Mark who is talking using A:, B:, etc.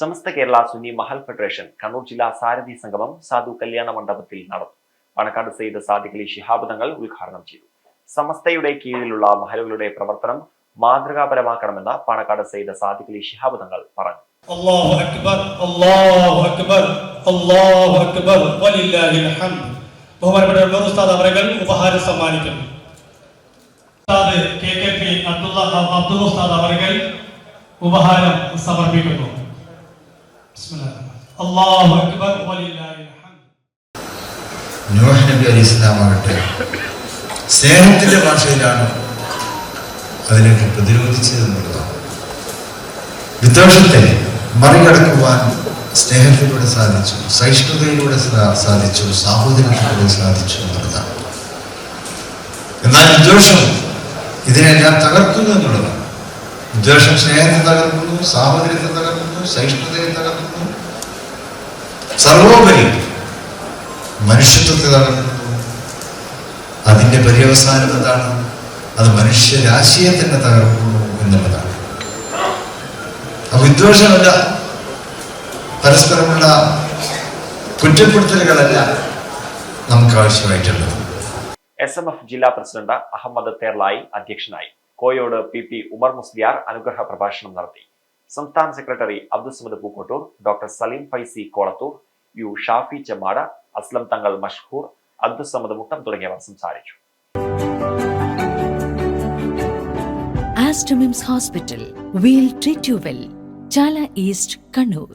A: സമസ്ത Kerala Sunni Mahal federation Kannur ജില്ലാ സാരഥി സംഗമം സാധു കല്യാണ മണ്ഡപത്തിൽ നടന്നു. പണക്കാട് സെയ്ദ് സാദിഖ് അലി ശിഹാബ് തങ്ങൾ ഉദ്ഘാടനം ചെയ്തു. സമസ്തയുടെ കീഴിലുള്ള മഹലുകളുടെ പ്രവർത്തനം മാതൃകാപരമാക്കണമെന്ന് പണക്കാട് സെയ്ദ് സാദിഖ് അലി ശിഹാബ് തങ്ങൾ പറഞ്ഞു.
B: അല്ലാഹു അക്ബർ അല്ലാഹു അക്ബർ അല്ലാഹു അക്ബർ ഹംദ് ഉസ്താദ് കെ അബ്ദുൽ ഉപഹാരം സമർപ്പിക്കുന്നു.
C: നൂഹ് നബി അലി ഇസ്ലാമാകട്ടെ സ്നേഹത്തിന്റെ ഭാഷയിലാണ് അതിനൊക്കെ പ്രതിരോധിച്ചതെന്നുള്ളതാണ് വിദ്വേഷത്തെ മറികടക്കുവാൻ സ്നേഹത്തിലൂടെ സാധിച്ചു സഹിഷ്ണുതയിലൂടെ സാധിച്ചു സാഹോദര്യത്തിലൂടെ സാധിച്ചു എന്നുള്ളതാണ്. എന്നാൽ വിദ്വേഷം ഇതിനെല്ലാം തകർക്കുന്നു എന്നുള്ളതാണ്. വിദ്വേഷം സ്നേഹത്തെ തകർക്കുന്നു സാഹോദര്യത്തെ തകർക്കുന്നു സഹിഷ്ണുതയെ തകർക്കുന്നു സർവോപരി മനുഷ്യത്വത്തെ തകർക്കുന്നു അതിന്റെ പര്യവസാനം എന്താണ്? അത് മനുഷ്യരാശിയെ തന്നെ തകർക്കുന്നു എന്നുള്ളതാണ്. അപ്പൊ വിദ്വേഷമല്ല പരസ്പരമുള്ള കുറ്റപ്പെടുത്തലുകളല്ല നമുക്ക് ആവശ്യമായിട്ടുള്ളത്
A: എസ് എം എഫ് ജില്ലാ പ്രസിഡന്റ് അഹമ്മദ് തേർലായി അധ്യക്ഷനായി. കോയോട് പി പി ഉമർ മുസ്ലിയാർ അനുഗ്രഹ പ്രഭാഷണം നടത്തി. സംസ്ഥാന secretary Abdussamad Pookkottur doctor Saleem Faizy Kolathur U Shafi Chemmad Aslam Thangal Mashhoor Abdussamad Muttam തുടങ്ങിയവർ സംസാരിച്ചു
D: hospital will treat you well. Chala East, Kannur.